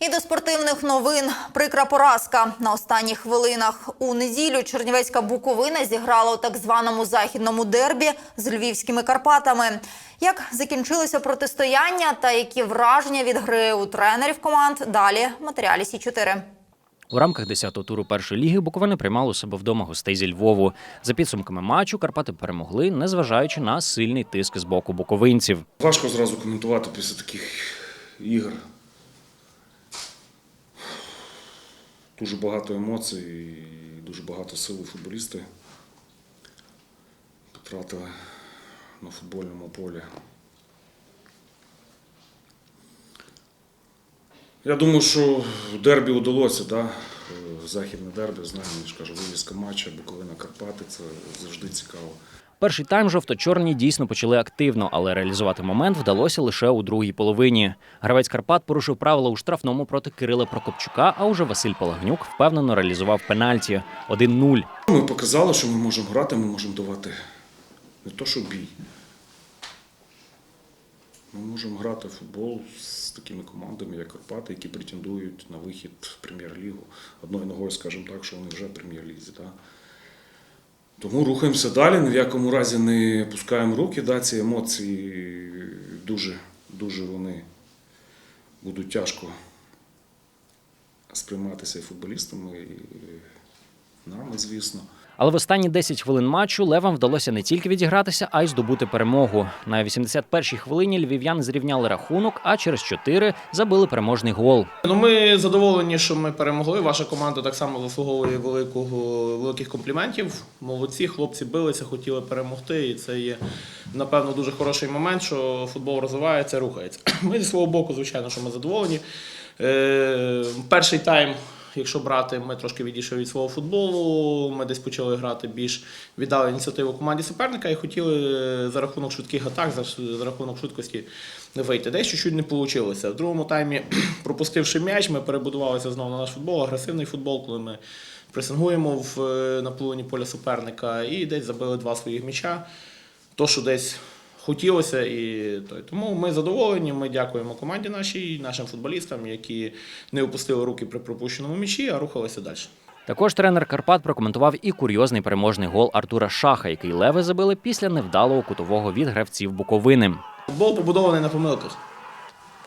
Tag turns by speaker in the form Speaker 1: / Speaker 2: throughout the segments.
Speaker 1: І до спортивних новин прикра поразка на останніх хвилинах. У неділю Чернівецька Буковина зіграла у так званому західному дербі з львівськими Карпатами. Як закінчилося протистояння та які враження від гри у тренерів команд? Далі в матеріалі Сі 4
Speaker 2: У рамках 10-го туру першої ліги Буковина приймала у себе вдома гостей зі Львову. За підсумками матчу Карпати перемогли, незважаючи на сильний тиск з боку буковинців.
Speaker 3: Важко зразу коментувати після таких ігор. Дуже багато емоцій і дуже багато сил у футболісти потратили на футбольному полі. Я думаю, що дербі вдалося, да? західне дербі, знаємо, я ж кажу, вивізка матча, Буковина Карпати, це завжди цікаво.
Speaker 2: Перший тайм жовто-чорні дійсно почали активно, але реалізувати момент вдалося лише у другій половині. Гравець Карпат порушив правила у штрафному проти Кирила Прокопчука, а уже Василь Палагнюк впевнено реалізував пенальті 1-0.
Speaker 3: Ми показали, що ми можемо грати, ми можемо давати не то, що бій. Ми можемо грати в футбол з такими командами, як Карпати, які претендують на вихід в прем'єр-лігу. Одною ногою, скажімо так, що вони вже в прем'єр-лізі. Да? Тому рухаємося далі, ні в якому разі не пускаємо руки. Да? Ці емоції дуже, дуже вони будуть тяжко сприйматися і футболістами, і нами, звісно.
Speaker 2: Але в останні 10 хвилин матчу левам вдалося не тільки відігратися, а й здобути перемогу. На 81-й хвилині львів'яни зрівняли рахунок, а через 4 забили переможний гол.
Speaker 4: Ну, ми задоволені, що ми перемогли. Ваша команда так само заслуговує великого, великих компліментів. Молодці, хлопці билися, хотіли перемогти. І це є, напевно, дуже хороший момент, що футбол розвивається, рухається. Ми зі свого боку, звичайно, що ми задоволені. Е, перший тайм. Якщо брати, ми трошки відійшли від свого футболу, ми десь почали грати більш віддали ініціативу команді суперника і хотіли е, за рахунок швидких атак, за, рахунок швидкості вийти. Десь чуть-чуть не вийшло. В другому таймі, пропустивши м'яч, ми перебудувалися знову на наш футбол, агресивний футбол, коли ми пресингуємо в, е, на половині поля суперника і десь забили два своїх м'яча. То, що десь хотілося, і той. тому ми задоволені. Ми дякуємо команді нашій, нашим футболістам, які не опустили руки при пропущеному м'ячі, а рухалися далі.
Speaker 2: Також тренер Карпат прокоментував і курйозний переможний гол Артура Шаха, який леви забили після невдалого кутового від гравців Буковини.
Speaker 4: Футбол побудований на помилках.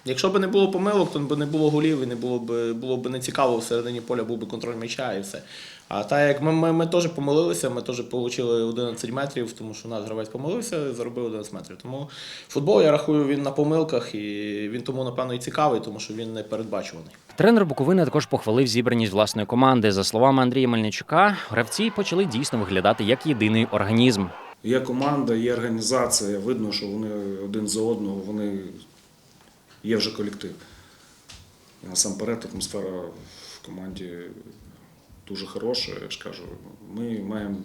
Speaker 4: Якщо б не було помилок, то б не було голів і не було б було б не цікаво всередині поля, був би контроль м'яча і все. А так як ми, ми, ми теж помилилися, ми теж отримали 11 метрів, тому що наш гравець помилився, заробив 11 метрів. Тому футбол, я рахую, він на помилках, і він тому, напевно, і цікавий, тому що він не передбачуваний.
Speaker 2: Тренер Буковини також похвалив зібраність власної команди. За словами Андрія Мельничука, гравці почали дійсно виглядати як єдиний організм.
Speaker 3: Є команда, є організація, видно, що вони один за одного, вони є вже колектив. І насамперед атмосфера в команді дуже хороша. Я ж кажу, ми маємо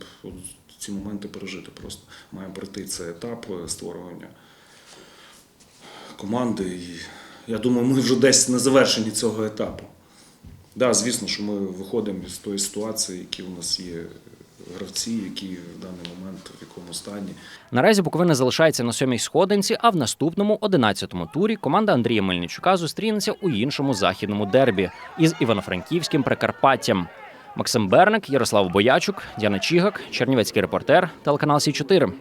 Speaker 3: ці моменти пережити просто. Маємо пройти цей етап створювання команди. І я думаю, ми вже десь на завершенні цього етапу. Так, да, звісно, що ми виходимо з тої ситуації, які у нас є гравці, які в даний момент в якому стані.
Speaker 2: Наразі Буковина залишається на сьомій сходинці, а в наступному 11-му турі команда Андрія Мельничука зустрінеться у іншому західному дербі із Івано-Франківським Прикарпаттям. Максим Берник, Ярослав Боячук, Діана Чігак, Чернівецький репортер, телеканал Сі 4